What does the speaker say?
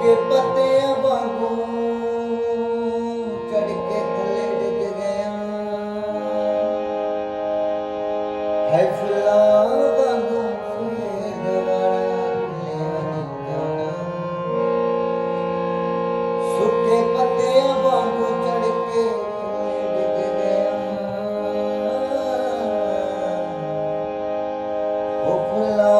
ਸੁੱਕੇ ਪੱਤਿਆਂ ਵਾਂਗੂ ਚੜ ਕੇ ਥੱਲੇ ਡਿੱਗ ਗਿਆ। ਹੈ ਫੁੱਲਾਂ ਵਾਂਗੂ ਫੇਰ ਦੁਬਾਰਾ ਖਿਲਿਆ ਨਹੀਂ ਸੁੱਕੇ ਪੱਤਿਆਂ ਵਾਂਗੂ ਚੜ ਕੇ ਥੱਲੇ ਡਿੱਗ ਗਿਆ। ਉਹ ਫੁੱਲਾਂ